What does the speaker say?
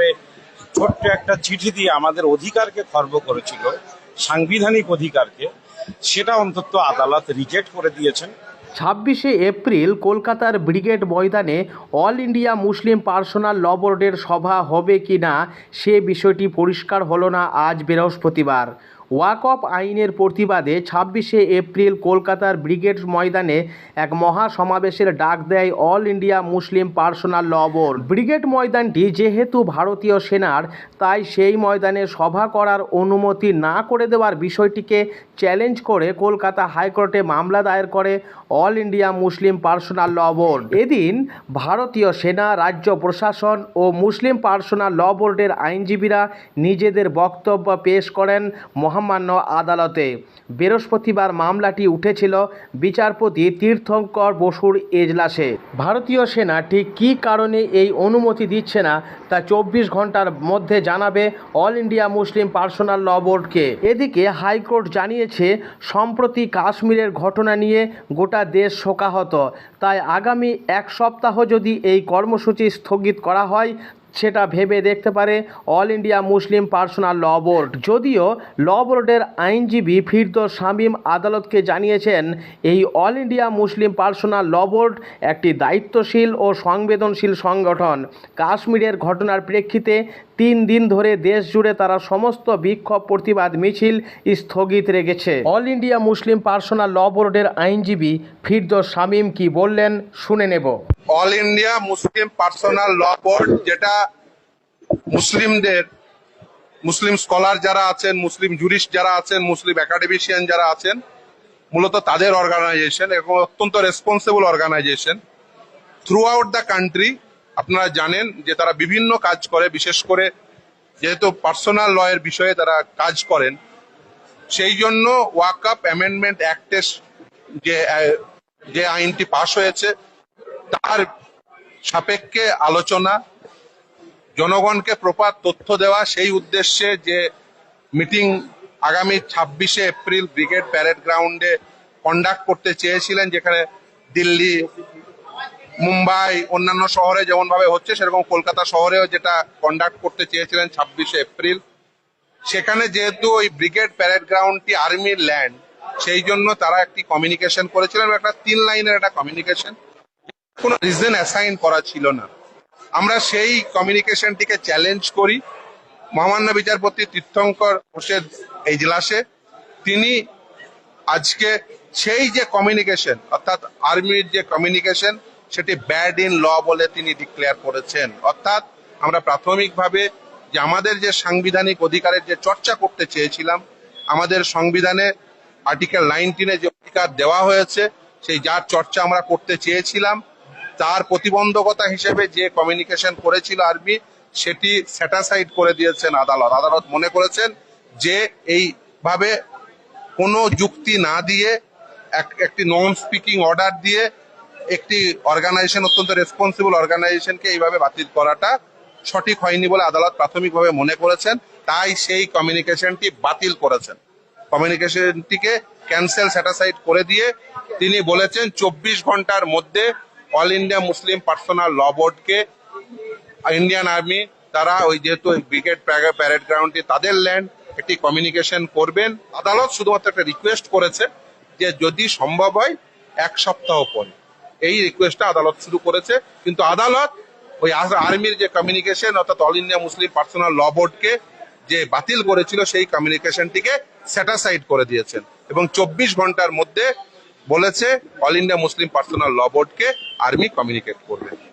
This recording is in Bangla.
যেভাবে ছোট্ট একটা চিঠি দিয়ে আমাদের অধিকারকে খর্ব করেছিল, সাংবিধানিক অধিকারকে, সেটা অন্তত আদালত রিজেক্ট করে দিয়েছেন। ছাব্বিশে এপ্রিল কলকাতার ব্রিগেড ময়দানে All India Muslim Personal Law বোর্ডের সভা হবে কি না সে বিষয়টি পরিষ্কার হলো না আজ বৃহস্পতিবার। ওয়াকফ আইনের প্রতিবাদে ছাব্বিশে এপ্রিল কলকাতার ব্রিগেড ময়দানে এক মহা সমাবেশের ডাক দেয় All India Muslim Personal Law Board. Brigade ময়দানটি যেহেতু ভারতীয় সেনার, তাই সেই ময়দানে সভা করার অনুমতি না করে দেওয়ার বিষয়টিকে চ্যালেঞ্জ করে কলকাতা হাইকোর্টে মামলা দায়ের করে All India Muslim Personal Law Board. এদিন ভারতীয় সেনা, রাজ্য প্রশাসন ও মুসলিম পার্সোনাল ল বোর্ডের আইনজীবীরা নিজেদের বক্তব্য পেশ করেন মহামান্য আদালতে। বৃহস্পতিবার মামলাটি উঠেছিল বিচারপতি তীর্থঙ্কর বসুর এজলাসে। ভারতীয় সেনা ঠিক কী কারণে এই অনুমতি দিচ্ছে না, তা চব্বিশ ঘণ্টার মধ্যে জানাবে All India Muslim Personal Law বোর্ডকে। এদিকে হাইকোর্ট জানিয়েছে, সম্প্রতি কাশ্মীরের ঘটনা নিয়ে গোটা দেশ শোকাহত। তাই আগামী এক সপ্তাহ যদি এই কর্মসূচি স্থগিত করা হয় সেটা ভেবে দেখতে পারে All India Muslim Personal Law Board যদিও ল বোর্ডের আইনজীবী ফিরদোস শামীম আদালতকে জানিয়েছেন, এই All India Muslim Personal Law Board একটি দায়িত্বশীল ও সংবেদনশীল সংগঠন। কাশ্মীরের ঘটনার প্রেক্ষিতে তিন দিন ধরে দেশ জুড়ে তারা সমস্ত বিক্ষোভ, প্রতিবাদ, মিছিল স্থগিত রেখেছে। All India Muslim Personal Law বোর্ডের আইনজীবী ফিরদোস শামীম কি বললেন, শুনে নেব। All India Muslim Personal Law Board, যেটা মুসলিমদের, মুসলিম স্কলার যারা আছেন, মুসলিম জুরিস্ট যারা আছেন, মুসলিম একাডেমিশিয়ান যারা আছেন, মূলত তাদের অর্গানাইজেশন এবং অত্যন্ত responsible organisation throughout the country আপনারা জানেন যে তারা বিভিন্ন কাজ করে, বিশেষ করে যেহেতু পার্সোনাল লয়ের বিষয়ে তারা কাজ করেন, সেই জন্য ওয়াকআপ অ্যামেন্ডমেন্ট অ্যাক্টের যে যে আইনটি পাশ হয়েছে, তার সাপেক্ষে আলোচনা, জনগণকে প্রপার তথ্য দেওয়া, সেই উদ্দেশ্যে যে মিটিং আগামী ছাব্বিশে এপ্রিল ব্রিগেড প্যারেড গ্রাউন্ডে কন্ডাক্ট করতে চেয়েছিলেন, যেখানে দিল্লি মুম্বাই, অন্যান্য শহরে যেমন ভাবে হচ্ছে, সেরকম কলকাতা শহরেও যেটা কন্ডাক্ট করতে চেয়েছিলেন ছাব্বিশে এপ্রিল, সেখানে যেহেতু ওই ব্রিগেড প্যারেড গ্রাউন্ডটি আর্মির ল্যান্ড, সেই জন্য তারা একটি কমিউনিকেশন করেছিলেন একটা তিন লাইনের একটা কমিউনিকেশন কোনো রিজন অ্যাসাইন করা ছিল না। আমরা সেই কমিউনিকেশনটিকে চ্যালেঞ্জ করি। মহামান্য বিচারপতি তীর্থঙ্কর হোসেন এজলাসে, তিনি আজকে সেই যে কমিউনিকেশন অর্থাৎ আর্মির যে কমিউনিকেশন সেটি ব্যাড ইন ল বলে তিনি ডিক্লেয়ার করেছেন। অর্থাৎ আমরা প্রাথমিকভাবে যে আমাদের যে সাংবিধানিক অধিকারের যে চর্চা করতে চেয়েছিলাম, আমাদের সংবিধানে আর্টিকেল নাইনটিনে যে অধিকার দেওয়া হয়েছে, সেই যার চর্চা আমরা করতে চেয়েছিলাম, তার প্রতিবন্ধকতা হিসেবে যে কমিউনিকেশন করেছিল আর্মি, সেটি স্যাটাসাইড করে দিয়েছেন আদালত। আদালত মনে করেছেন যে এইভাবে কোনো যুক্তি না দিয়ে এক- একটি নন স্পিকিং অর্ডার দিয়ে একটি অর্গানাইজেশন অত্যন্ত রেসপন্সিবল অর্গানাইজেশনকে এইভাবে বাতিল করাটা সঠিক হয়নি বলে আদালত প্রাথমিকভাবে মনে করেছেন। তাই সেই কমিউনিকেশনটি বাতিল করেছেন। কমিউনিকেশনটিকে ক্যান্সেল স্যাটাসাইড করে দিয়ে তিনি বলেছেন, চব্বিশ ঘণ্টার মধ্যে All India Muslim Personal Law বোর্ডকে ইন্ডিয়ান আর্মি তারা ওই যেহেতু ব্রিগেড প্যারেড গ্রাউন্ডটি তাদের ল্যান্ড একটি কমিউনিকেশন করবেন। আদালত শুধুমাত্র একটা রিকোয়েস্ট করেছে যে যদি সম্ভব হয়, এক সপ্তাহ পরে। এই রিকোয়েস্টটা আদালত শুরু করেছে। কিন্তু আদালত ওই আর্মির যে কমিউনিকেশন অর্থাৎ All India Muslim Personal Law বোর্ডকে যে বাতিল করেছিল, সেই কমিউনিকেশনটিকে স্যাটাসাইড করে দিয়েছেন। এবং চব্বিশ ঘণ্টার মধ্যে বলেছে All India Muslim Personal Law বোর্ডকে আর্মি কমিউনিকেট করবে।